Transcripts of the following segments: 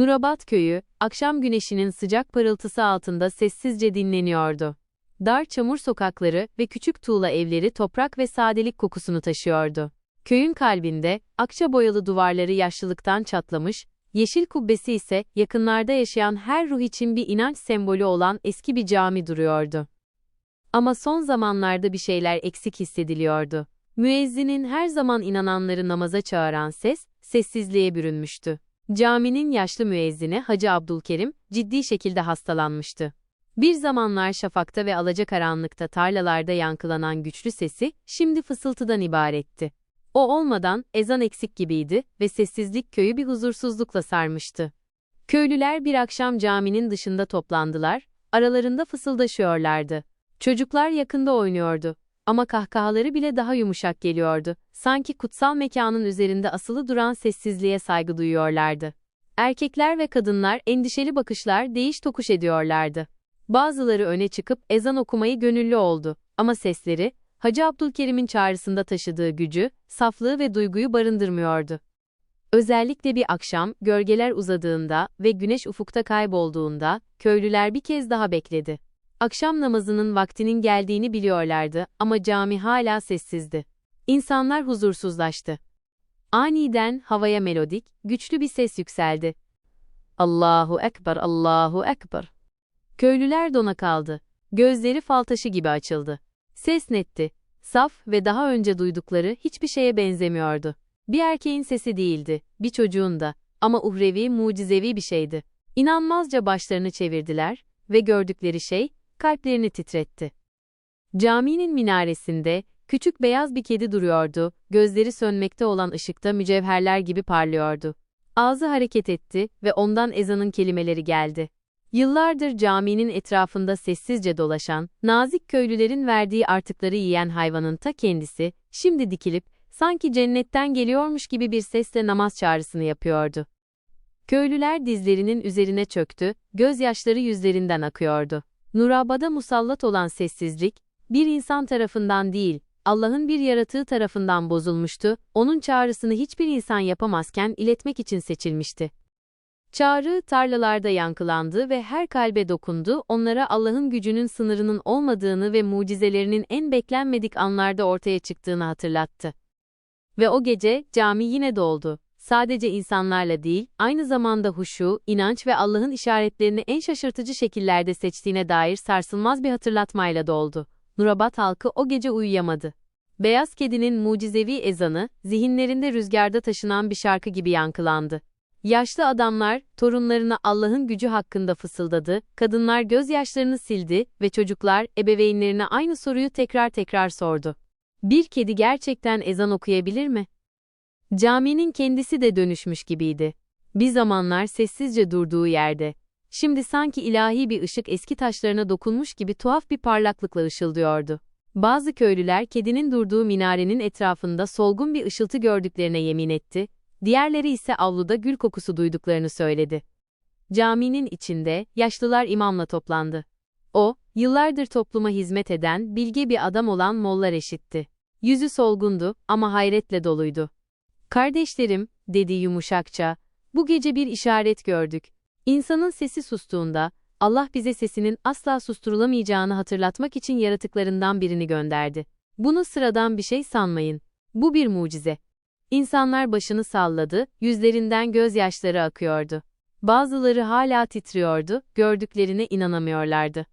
Nurabat köyü, akşam güneşinin sıcak parıltısı altında sessizce dinleniyordu. Dar çamur sokakları ve küçük tuğla evleri toprak ve sadelik kokusunu taşıyordu. Köyün kalbinde, akça boyalı duvarları yaşlılıktan çatlamış, yeşil kubbesi ise yakınlarda yaşayan her ruh için bir inanç sembolü olan eski bir cami duruyordu. Ama son zamanlarda bir şeyler eksik hissediliyordu. Müezzinin her zaman inananları namaza çağıran ses, sessizliğe bürünmüştü. Caminin yaşlı müezzini Hacı Abdülkerim, ciddi şekilde hastalanmıştı. Bir zamanlar şafakta ve alacakaranlıkta tarlalarda yankılanan güçlü sesi, şimdi fısıltıdan ibaretti. O olmadan ezan eksik gibiydi ve sessizlik köyü bir huzursuzlukla sarmıştı. Köylüler bir akşam caminin dışında toplandılar, aralarında fısıldaşıyorlardı. Çocuklar yakında oynuyordu. Ama kahkahaları bile daha yumuşak geliyordu. Sanki kutsal mekanın üzerinde asılı duran sessizliğe saygı duyuyorlardı. Erkekler ve kadınlar endişeli bakışlar değiş tokuş ediyorlardı. Bazıları öne çıkıp ezan okumayı gönüllü oldu. Ama sesleri, Hacı Abdülkerim'in çağrısında taşıdığı gücü, saflığı ve duyguyu barındırmıyordu. Özellikle bir akşam, gölgeler uzadığında ve güneş ufukta kaybolduğunda, köylüler bir kez daha bekledi. Akşam namazının vaktinin geldiğini biliyorlardı ama cami hala sessizdi. İnsanlar huzursuzlaştı. Aniden havaya melodik, güçlü bir ses yükseldi. Allahu Ekber, Allahu Ekber. Köylüler dona kaldı. Gözleri fal taşı gibi açıldı. Ses netti. Saf ve daha önce duydukları hiçbir şeye benzemiyordu. Bir erkeğin sesi değildi, bir çocuğun da. Ama uhrevi, mucizevi bir şeydi. İnanmazca başlarını çevirdiler ve gördükleri şey, kalplerini titretti. Caminin minaresinde, küçük beyaz bir kedi duruyordu, gözleri sönmekte olan ışıkta mücevherler gibi parlıyordu. Ağzı hareket etti ve ondan ezanın kelimeleri geldi. Yıllardır caminin etrafında sessizce dolaşan, nazik köylülerin verdiği artıkları yiyen hayvanın ta kendisi, şimdi dikilip, sanki cennetten geliyormuş gibi bir sesle namaz çağrısını yapıyordu. Köylüler dizlerinin üzerine çöktü, gözyaşları yüzlerinden akıyordu. Nurabada musallat olan sessizlik, bir insan tarafından değil, Allah'ın bir yaratığı tarafından bozulmuştu, onun çağrısını hiçbir insan yapamazken iletmek için seçilmişti. Çağrı tarlalarda yankılandı ve her kalbe dokundu, onlara Allah'ın gücünün sınırının olmadığını ve mucizelerinin en beklenmedik anlarda ortaya çıktığını hatırlattı. Ve o gece cami yine doldu. Sadece insanlarla değil, aynı zamanda huşu, inanç ve Allah'ın işaretlerini en şaşırtıcı şekillerde seçtiğine dair sarsılmaz bir hatırlatmayla doldu. Nurabat halkı o gece uyuyamadı. Beyaz kedinin mucizevi ezanı, zihinlerinde rüzgarda taşınan bir şarkı gibi yankılandı. Yaşlı adamlar, torunlarına Allah'ın gücü hakkında fısıldadı, kadınlar gözyaşlarını sildi ve çocuklar, ebeveynlerine aynı soruyu tekrar tekrar sordu. Bir kedi gerçekten ezan okuyabilir mi? Caminin kendisi de dönüşmüş gibiydi. Bir zamanlar sessizce durduğu yerde. Şimdi sanki ilahi bir ışık eski taşlarına dokunmuş gibi tuhaf bir parlaklıkla ışıldıyordu. Bazı köylüler kedinin durduğu minarenin etrafında solgun bir ışıltı gördüklerine yemin etti, diğerleri ise avluda gül kokusu duyduklarını söyledi. Caminin içinde yaşlılar imamla toplandı. O, yıllardır topluma hizmet eden, bilge bir adam olan Molla Reşit'ti. Yüzü solgundu ama hayretle doluydu. Kardeşlerim, dedi yumuşakça, bu gece bir işaret gördük. İnsanın sesi sustuğunda, Allah bize sesinin asla susturulamayacağını hatırlatmak için yaratıklarından birini gönderdi. Bunu sıradan bir şey sanmayın. Bu bir mucize. İnsanlar başını salladı, yüzlerinden gözyaşları akıyordu. Bazıları hala titriyordu, gördüklerine inanamıyorlardı.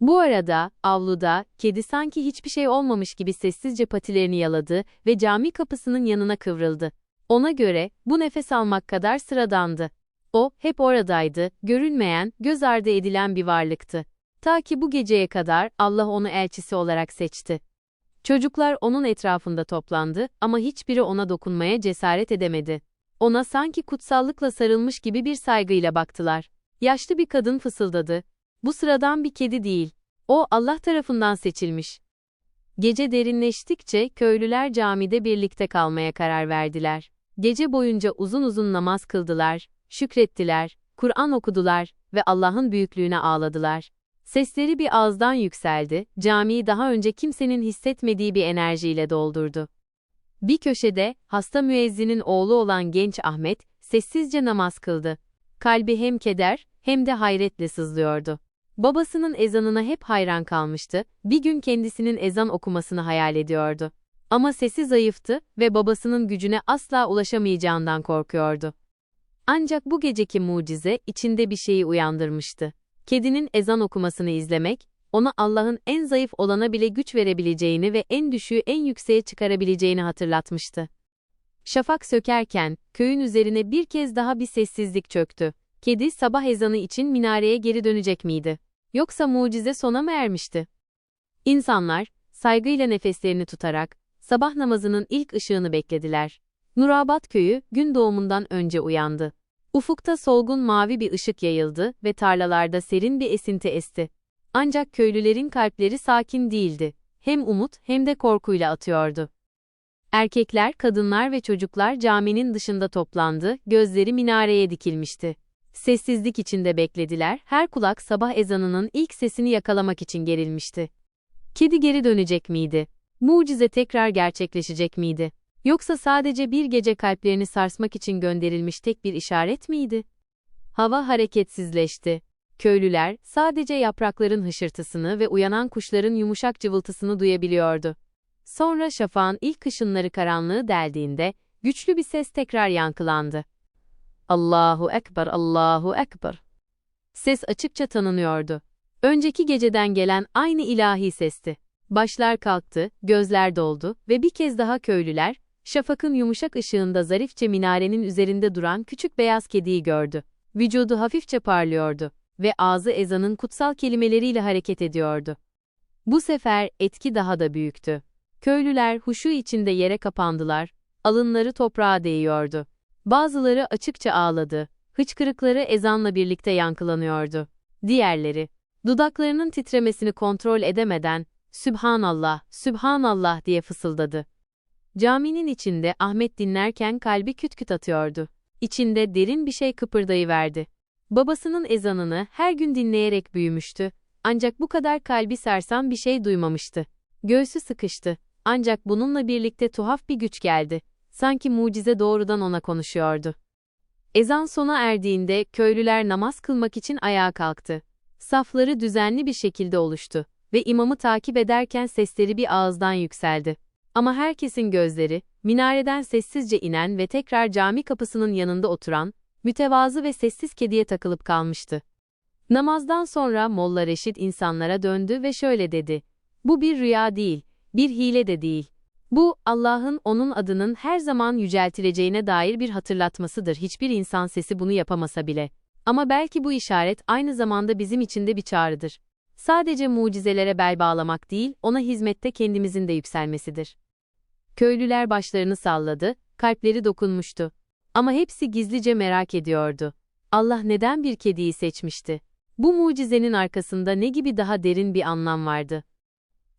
Bu arada, avluda, kedi sanki hiçbir şey olmamış gibi sessizce patilerini yaladı ve cami kapısının yanına kıvrıldı. Ona göre, bu nefes almak kadar sıradandı. O, hep oradaydı, görünmeyen, göz ardı edilen bir varlıktı. Ta ki bu geceye kadar Allah onu elçisi olarak seçti. Çocuklar onun etrafında toplandı ama hiçbiri ona dokunmaya cesaret edemedi. Ona sanki kutsallıkla sarılmış gibi bir saygıyla baktılar. Yaşlı bir kadın fısıldadı. Bu sıradan bir kedi değil. O Allah tarafından seçilmiş. Gece derinleştikçe köylüler camide birlikte kalmaya karar verdiler. Gece boyunca uzun uzun namaz kıldılar, şükrettiler, Kur'an okudular ve Allah'ın büyüklüğüne ağladılar. Sesleri bir ağızdan yükseldi, camiyi daha önce kimsenin hissetmediği bir enerjiyle doldurdu. Bir köşede, hasta müezzinin oğlu olan genç Ahmet, sessizce namaz kıldı. Kalbi hem keder hem de hayretle sızlıyordu. Babasının ezanına hep hayran kalmıştı, bir gün kendisinin ezan okumasını hayal ediyordu. Ama sesi zayıftı ve babasının gücüne asla ulaşamayacağından korkuyordu. Ancak bu geceki mucize içinde bir şeyi uyandırmıştı. Kedinin ezan okumasını izlemek, ona Allah'ın en zayıf olana bile güç verebileceğini ve en düşüğü en yükseğe çıkarabileceğini hatırlatmıştı. Şafak sökerken, köyün üzerine bir kez daha bir sessizlik çöktü. Kedi sabah ezanı için minareye geri dönecek miydi? Yoksa mucize sona mı ermişti? İnsanlar, saygıyla nefeslerini tutarak, sabah namazının ilk ışığını beklediler. Nurabat köyü, gün doğumundan önce uyandı. Ufukta solgun mavi bir ışık yayıldı ve tarlalarda serin bir esinti esti. Ancak köylülerin kalpleri sakin değildi. Hem umut hem de korkuyla atıyordu. Erkekler, kadınlar ve çocuklar caminin dışında toplandı, gözleri minareye dikilmişti. Sessizlik içinde beklediler, her kulak sabah ezanının ilk sesini yakalamak için gerilmişti. Kedi geri dönecek miydi? Mucize tekrar gerçekleşecek miydi? Yoksa sadece bir gece kalplerini sarsmak için gönderilmiş tek bir işaret miydi? Hava hareketsizleşti. Köylüler sadece yaprakların hışırtısını ve uyanan kuşların yumuşak cıvıltısını duyabiliyordu. Sonra şafağın ilk ışınları karanlığı deldiğinde güçlü bir ses tekrar yankılandı. Allahu Ekber, Allahu Ekber. Ses açıkça tanınıyordu. Önceki geceden gelen aynı ilahi sesti. Başlar kalktı, gözler doldu ve bir kez daha köylüler, şafakın yumuşak ışığında zarifçe minarenin üzerinde duran küçük beyaz kediyi gördü. Vücudu hafifçe parlıyordu ve ağzı ezanın kutsal kelimeleriyle hareket ediyordu. Bu sefer etki daha da büyüktü. Köylüler huşu içinde yere kapandılar, alınları toprağa değiyordu. Bazıları açıkça ağladı, hıçkırıkları ezanla birlikte yankılanıyordu. Diğerleri, dudaklarının titremesini kontrol edemeden, Sübhanallah, Sübhanallah diye fısıldadı. Caminin içinde Ahmet dinlerken kalbi küt küt atıyordu. İçinde derin bir şey kıpırdayıverdi. Babasının ezanını her gün dinleyerek büyümüştü. Ancak bu kadar kalbi sarsan bir şey duymamıştı. Göğsü sıkıştı. Ancak bununla birlikte tuhaf bir güç geldi. Sanki mucize doğrudan ona konuşuyordu. Ezan sona erdiğinde köylüler namaz kılmak için ayağa kalktı. Safları düzenli bir şekilde oluştu ve imamı takip ederken sesleri bir ağızdan yükseldi. Ama herkesin gözleri, minareden sessizce inen ve tekrar cami kapısının yanında oturan, mütevazı ve sessiz kediye takılıp kalmıştı. Namazdan sonra Molla Reşit insanlara döndü ve şöyle dedi. Bu bir rüya değil, bir hile de değil. Bu, Allah'ın onun adının her zaman yüceltileceğine dair bir hatırlatmasıdır. Hiçbir insan sesi bunu yapamasa bile. Ama belki bu işaret aynı zamanda bizim için de bir çağrıdır. Sadece mucizelere bel bağlamak değil, ona hizmette kendimizin de yükselmesidir. Köylüler başlarını salladı, kalpleri dokunmuştu. Ama hepsi gizlice merak ediyordu. Allah neden bir kediyi seçmişti? Bu mucizenin arkasında ne gibi daha derin bir anlam vardı?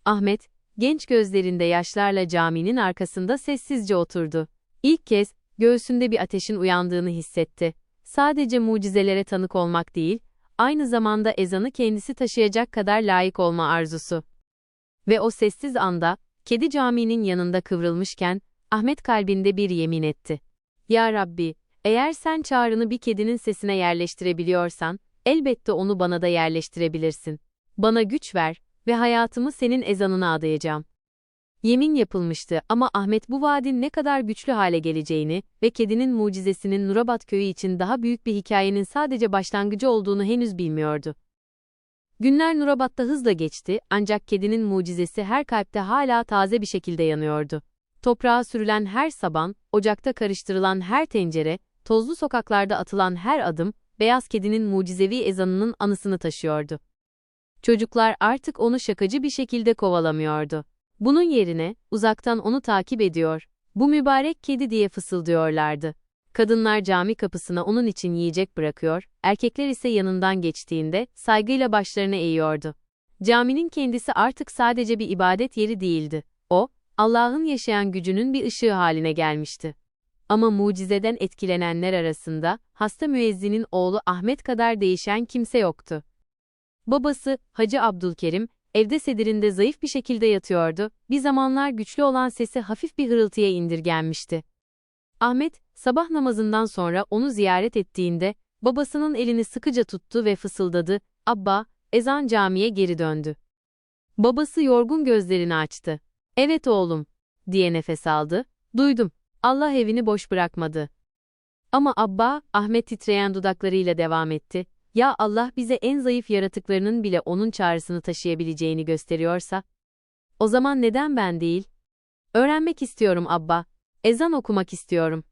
Ahmet, genç gözlerinde yaşlarla caminin arkasında sessizce oturdu. İlk kez, göğsünde bir ateşin uyandığını hissetti. Sadece mucizelere tanık olmak değil, aynı zamanda ezanı kendisi taşıyacak kadar layık olma arzusu. Ve o sessiz anda, kedi caminin yanında kıvrılmışken, Ahmet kalbinde bir yemin etti. Ya Rabbi, eğer sen çağrını bir kedinin sesine yerleştirebiliyorsan, elbette onu bana da yerleştirebilirsin. Bana güç ver ve hayatımı senin ezanına adayacağım. Yemin yapılmıştı ama Ahmet bu vaadin ne kadar güçlü hale geleceğini ve kedinin mucizesinin Nurabat köyü için daha büyük bir hikayenin sadece başlangıcı olduğunu henüz bilmiyordu. Günler Nurabat'ta hızla geçti ancak kedinin mucizesi her kalpte hala taze bir şekilde yanıyordu. Toprağa sürülen her saban, ocakta karıştırılan her tencere, tozlu sokaklarda atılan her adım, beyaz kedinin mucizevi ezanının anısını taşıyordu. Çocuklar artık onu şakacı bir şekilde kovalamıyordu. Bunun yerine, uzaktan onu takip ediyor, bu mübarek kedi diye fısıldıyorlardı. Kadınlar cami kapısına onun için yiyecek bırakıyor, erkekler ise yanından geçtiğinde saygıyla başlarını eğiyordu. Caminin kendisi artık sadece bir ibadet yeri değildi. O, Allah'ın yaşayan gücünün bir ışığı haline gelmişti. Ama mucizeden etkilenenler arasında hasta müezzinin oğlu Ahmet kadar değişen kimse yoktu. Babası, Hacı Abdülkerim, evde sedirinde zayıf bir şekilde yatıyordu, bir zamanlar güçlü olan sesi hafif bir hırıltıya indirgenmişti. Ahmet, sabah namazından sonra onu ziyaret ettiğinde, babasının elini sıkıca tuttu ve fısıldadı, Abba, ezan camiye geri döndü. Babası yorgun gözlerini açtı. Evet oğlum, diye nefes aldı, duydum, Allah evini boş bırakmadı. Ama Abba, Ahmet titreyen dudaklarıyla devam etti, ya Allah bize en zayıf yaratıklarının bile onun çağrısını taşıyabileceğini gösteriyorsa, o zaman neden ben değil? Öğrenmek istiyorum Abba, ezan okumak istiyorum.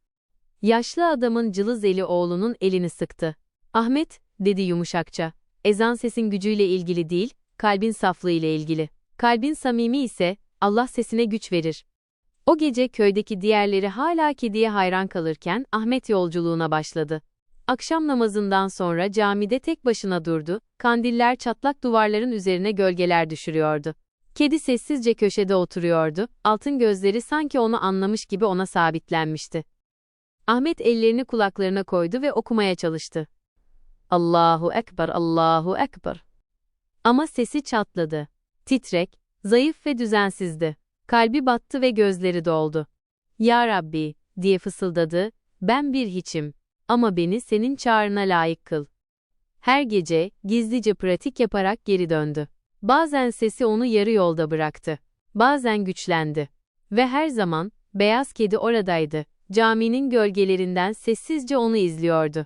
Yaşlı adamın cılız eli oğlunun elini sıktı. Ahmet, dedi yumuşakça, ezan sesin gücüyle ilgili değil, kalbin saflığı ile ilgili. Kalbin samimi ise, Allah sesine güç verir. O gece köydeki diğerleri hala kediye hayran kalırken Ahmet yolculuğuna başladı. Akşam namazından sonra camide tek başına durdu, kandiller çatlak duvarların üzerine gölgeler düşürüyordu. Kedi sessizce köşede oturuyordu, altın gözleri sanki onu anlamış gibi ona sabitlenmişti. Ahmet ellerini kulaklarına koydu ve okumaya çalıştı. Allahu Ekber, Allahu Ekber. Ama sesi çatladı. Titrek, zayıf ve düzensizdi. Kalbi battı ve gözleri doldu. Ya Rabbi, diye fısıldadı, ben bir hiçim. Ama beni senin çağrına layık kıl. Her gece, gizlice pratik yaparak geri döndü. Bazen sesi onu yarı yolda bıraktı. Bazen güçlendi. Ve her zaman, beyaz kedi oradaydı. Caminin gölgelerinden sessizce onu izliyordu.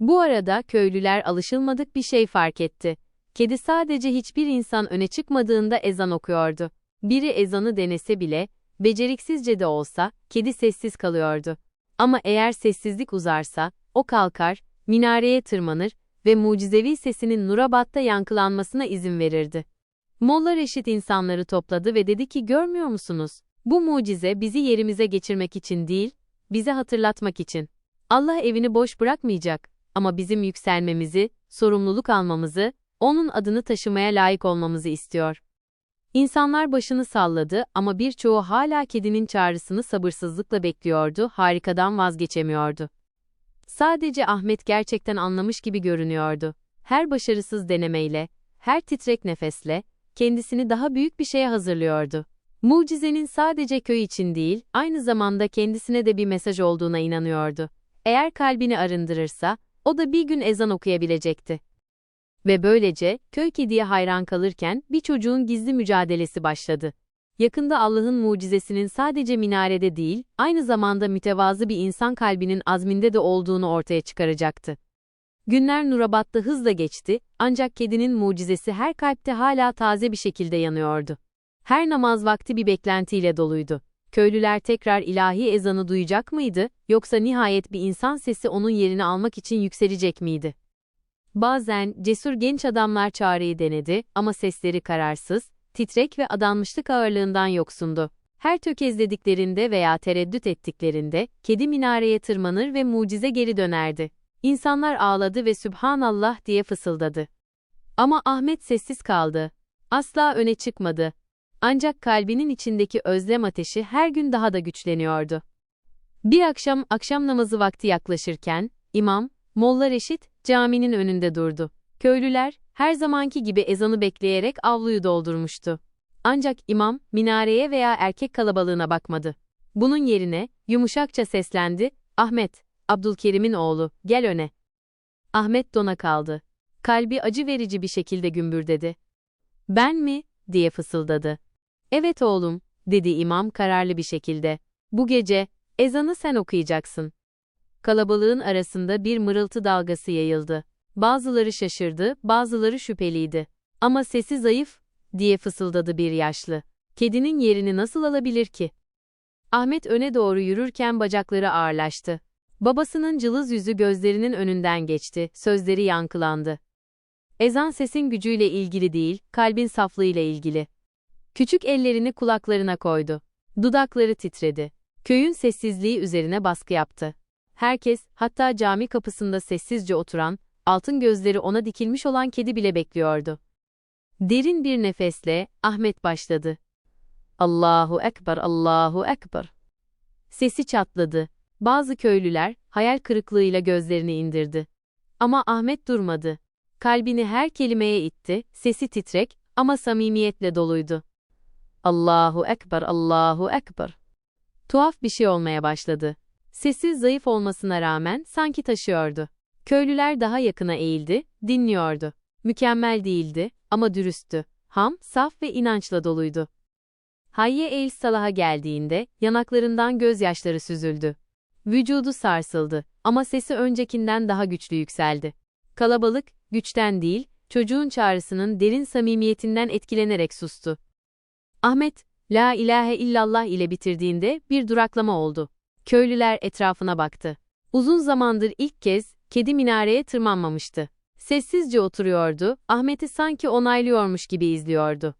Bu arada köylüler alışılmadık bir şey fark etti. Kedi sadece hiçbir insan öne çıkmadığında ezan okuyordu. Biri ezanı denese bile, beceriksizce de olsa, kedi sessiz kalıyordu. Ama eğer sessizlik uzarsa, o kalkar, minareye tırmanır ve mucizevi sesinin Nurabat'ta yankılanmasına izin verirdi. Molla Reşit insanları topladı ve dedi ki görmüyor musunuz? Bu mucize bizi yerimize geçirmek için değil, bize hatırlatmak için. Allah evini boş bırakmayacak ama bizim yükselmemizi, sorumluluk almamızı, onun adını taşımaya layık olmamızı istiyor. İnsanlar başını salladı ama birçoğu hala kedinin çağrısını sabırsızlıkla bekliyordu, harikadan vazgeçemiyordu. Sadece Ahmet gerçekten anlamış gibi görünüyordu. Her başarısız denemeyle, her titrek nefesle, kendisini daha büyük bir şeye hazırlıyordu. Mucizenin sadece köy için değil, aynı zamanda kendisine de bir mesaj olduğuna inanıyordu. Eğer kalbini arındırırsa, o da bir gün ezan okuyabilecekti. Ve böylece, köy kediye hayran kalırken bir çocuğun gizli mücadelesi başladı. Yakında Allah'ın mucizesinin sadece minarede değil, aynı zamanda mütevazı bir insan kalbinin azminde de olduğunu ortaya çıkaracaktı. Günler Nurabat'ta hızla geçti, ancak kedinin mucizesi her kalpte hala taze bir şekilde yanıyordu. Her namaz vakti bir beklentiyle doluydu. Köylüler tekrar ilahi ezanı duyacak mıydı, yoksa nihayet bir insan sesi onun yerini almak için yükselecek miydi? Bazen cesur genç adamlar çağrıyı denedi ama sesleri kararsız, titrek ve adanmışlık ağırlığından yoksundu. Her tökezlediklerinde veya tereddüt ettiklerinde, kedi minareye tırmanır ve mucize geri dönerdi. İnsanlar ağladı ve Sübhanallah diye fısıldadı. Ama Ahmet sessiz kaldı. Asla öne çıkmadı. Ancak kalbinin içindeki özlem ateşi her gün daha da güçleniyordu. Bir akşam akşam namazı vakti yaklaşırken, imam, Molla Reşit, caminin önünde durdu. Köylüler, her zamanki gibi ezanı bekleyerek avluyu doldurmuştu. Ancak imam, minareye veya erkek kalabalığına bakmadı. Bunun yerine, yumuşakça seslendi, Ahmet, Abdülkerim'in oğlu, gel öne. Ahmet dona kaldı. Kalbi acı verici bir şekilde gümbürdedi. Ben mi? diye fısıldadı. Evet oğlum, dedi imam kararlı bir şekilde. Bu gece, ezanı sen okuyacaksın. Kalabalığın arasında bir mırıltı dalgası yayıldı. Bazıları şaşırdı, bazıları şüpheliydi. Ama sesi zayıf, diye fısıldadı bir yaşlı. Kedinin yerini nasıl alabilir ki? Ahmet öne doğru yürürken bacakları ağırlaştı. Babasının cılız yüzü gözlerinin önünden geçti, sözleri yankılandı. Ezan sesin gücüyle ilgili değil, kalbin saflığıyla ilgili. Küçük ellerini kulaklarına koydu. Dudakları titredi. Köyün sessizliği üzerine baskı yaptı. Herkes, hatta cami kapısında sessizce oturan, altın gözleri ona dikilmiş olan kedi bile bekliyordu. Derin bir nefesle Ahmet başladı. Allahu Ekber, Allahu Ekber. Sesi çatladı. Bazı köylüler hayal kırıklığıyla gözlerini indirdi. Ama Ahmet durmadı. Kalbini her kelimeye itti, sesi titrek ama samimiyetle doluydu. Allahu Ekber, Allahu Ekber. Tuhaf bir şey olmaya başladı. Sesi zayıf olmasına rağmen sanki taşıyordu. Köylüler daha yakına eğildi, dinliyordu. Mükemmel değildi ama dürüsttü. Ham, saf ve inançla doluydu. Hayye El Salah'a geldiğinde yanaklarından gözyaşları süzüldü. Vücudu sarsıldı ama sesi öncekinden daha güçlü yükseldi. Kalabalık, güçten değil, çocuğun çağrısının derin samimiyetinden etkilenerek sustu. Ahmet, La ilahe illallah ile bitirdiğinde bir duraklama oldu. Köylüler etrafına baktı. Uzun zamandır ilk kez kedi minareye tırmanmamıştı. Sessizce oturuyordu, Ahmet'i sanki onaylıyormuş gibi izliyordu.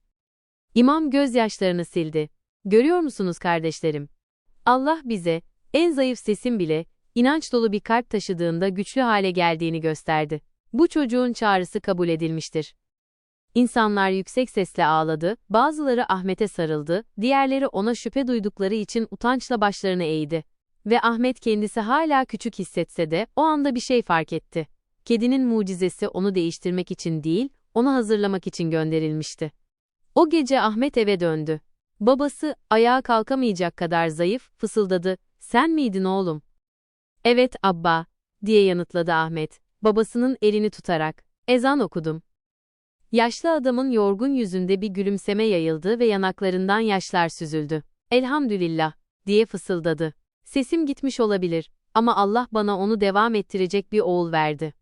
İmam gözyaşlarını sildi. Görüyor musunuz kardeşlerim? Allah bize, en zayıf sesin bile, inanç dolu bir kalp taşıdığında güçlü hale geldiğini gösterdi. Bu çocuğun çağrısı kabul edilmiştir. İnsanlar yüksek sesle ağladı, bazıları Ahmet'e sarıldı, diğerleri ona şüphe duydukları için utançla başlarını eğdi. Ve Ahmet kendisi hala küçük hissetse de o anda bir şey fark etti. Kedinin mucizesi onu değiştirmek için değil, onu hazırlamak için gönderilmişti. O gece Ahmet eve döndü. Babası, ayağa kalkamayacak kadar zayıf, fısıldadı, sen miydin oğlum? Evet abba, diye yanıtladı Ahmet, babasının elini tutarak, ezan okudum. Yaşlı adamın yorgun yüzünde bir gülümseme yayıldı ve yanaklarından yaşlar süzüldü. Elhamdülillah, diye fısıldadı. Sesim gitmiş olabilir ama Allah bana onu devam ettirecek bir oğul verdi.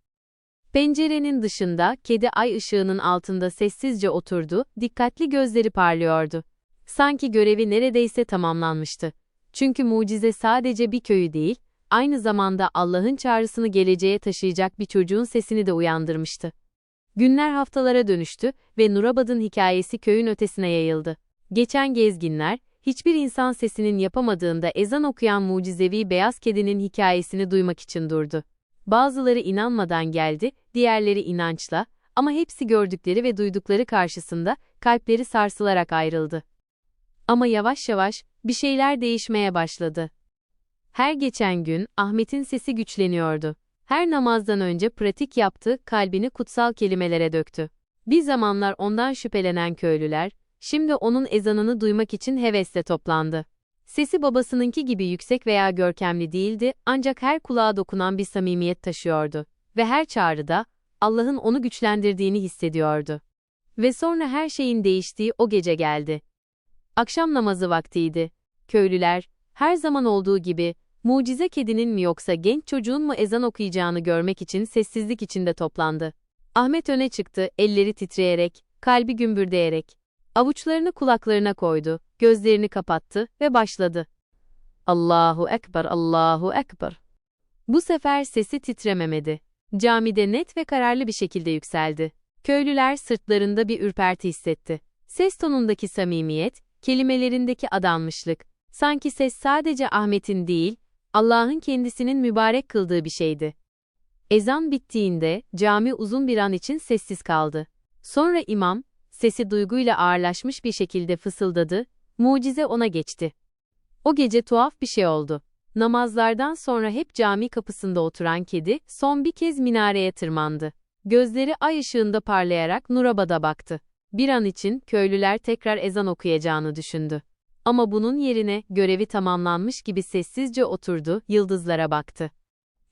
Pencerenin dışında, kedi ay ışığının altında sessizce oturdu, dikkatli gözleri parlıyordu. Sanki görevi neredeyse tamamlanmıştı. Çünkü mucize sadece bir köyü değil, aynı zamanda Allah'ın çağrısını geleceğe taşıyacak bir çocuğun sesini de uyandırmıştı. Günler haftalara dönüştü ve Nurabad'ın hikayesi köyün ötesine yayıldı. Geçen gezginler, hiçbir insan sesinin yapamadığında ezan okuyan mucizevi beyaz kedinin hikayesini duymak için durdu. Bazıları inanmadan geldi, diğerleri inançla ama hepsi gördükleri ve duydukları karşısında kalpleri sarsılarak ayrıldı. Ama yavaş yavaş bir şeyler değişmeye başladı. Her geçen gün Ahmet'in sesi güçleniyordu. Her namazdan önce pratik yaptı, kalbini kutsal kelimelere döktü. Bir zamanlar ondan şüphelenen köylüler, şimdi onun ezanını duymak için hevesle toplandı. Sesi babasınınki gibi yüksek veya görkemli değildi, ancak her kulağa dokunan bir samimiyet taşıyordu. Ve her çağrıda, Allah'ın onu güçlendirdiğini hissediyordu. Ve sonra her şeyin değiştiği o gece geldi. Akşam namazı vaktiydi. Köylüler, her zaman olduğu gibi, mucize kedinin mi yoksa genç çocuğun mu ezan okuyacağını görmek için sessizlik içinde toplandı. Ahmet öne çıktı, elleri titreyerek, kalbi gümbürdeyerek. Avuçlarını kulaklarına koydu, gözlerini kapattı ve başladı. Allahu Ekber, Allahu Ekber. Bu sefer sesi titrememedi. Camide net ve kararlı bir şekilde yükseldi. Köylüler sırtlarında bir ürperti hissetti. Ses tonundaki samimiyet, kelimelerindeki adanmışlık, sanki ses sadece Ahmet'in değil, Allah'ın kendisinin mübarek kıldığı bir şeydi. Ezan bittiğinde cami uzun bir an için sessiz kaldı. Sonra imam, sesi duyguyla ağırlaşmış bir şekilde fısıldadı, mucize ona geçti. O gece tuhaf bir şey oldu. Namazlardan sonra hep cami kapısında oturan kedi, son bir kez minareye tırmandı. Gözleri ay ışığında parlayarak Nurabad'a baktı. Bir an için köylüler tekrar ezan okuyacağını düşündü. Ama bunun yerine görevi tamamlanmış gibi sessizce oturdu, yıldızlara baktı.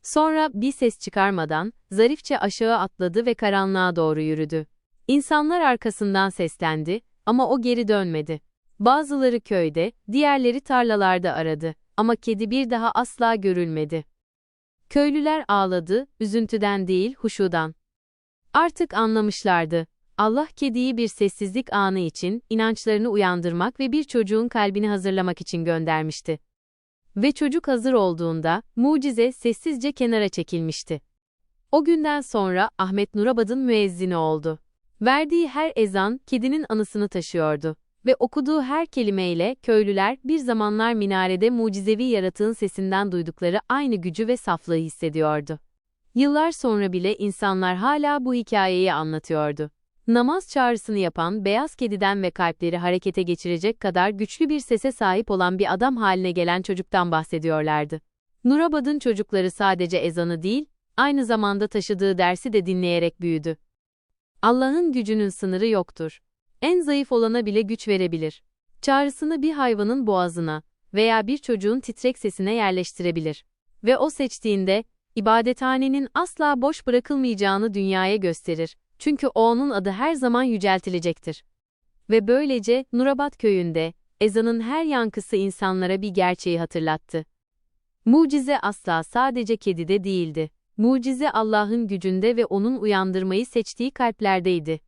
Sonra bir ses çıkarmadan zarifçe aşağı atladı ve karanlığa doğru yürüdü. İnsanlar arkasından seslendi ama o geri dönmedi. Bazıları köyde, diğerleri tarlalarda aradı ama kedi bir daha asla görülmedi. Köylüler ağladı, üzüntüden değil, huşudan. Artık anlamışlardı. Allah kediyi bir sessizlik anı için, inançlarını uyandırmak ve bir çocuğun kalbini hazırlamak için göndermişti. Ve çocuk hazır olduğunda, mucize sessizce kenara çekilmişti. O günden sonra Ahmet Nurabad'ın müezzini oldu. Verdiği her ezan, kedinin anısını taşıyordu. Ve okuduğu her kelimeyle köylüler bir zamanlar minarede mucizevi yaratığın sesinden duydukları aynı gücü ve saflığı hissediyordu. Yıllar sonra bile insanlar hala bu hikayeyi anlatıyordu. Namaz çağrısını yapan beyaz kediden ve kalpleri harekete geçirecek kadar güçlü bir sese sahip olan bir adam haline gelen çocuktan bahsediyorlardı. Nurabad'ın çocukları sadece ezanı değil, aynı zamanda taşıdığı dersi de dinleyerek büyüdü. Allah'ın gücünün sınırı yoktur. En zayıf olana bile güç verebilir. Çağrısını bir hayvanın boğazına veya bir çocuğun titrek sesine yerleştirebilir. Ve o seçtiğinde, ibadethanenin asla boş bırakılmayacağını dünyaya gösterir. Çünkü onun adı her zaman yüceltilecektir. Ve böylece Nurabat köyünde ezanın her yankısı insanlara bir gerçeği hatırlattı. Mucize asla sadece kedide değildi. Mucize Allah'ın gücünde ve onun uyandırmayı seçtiği kalplerdeydi.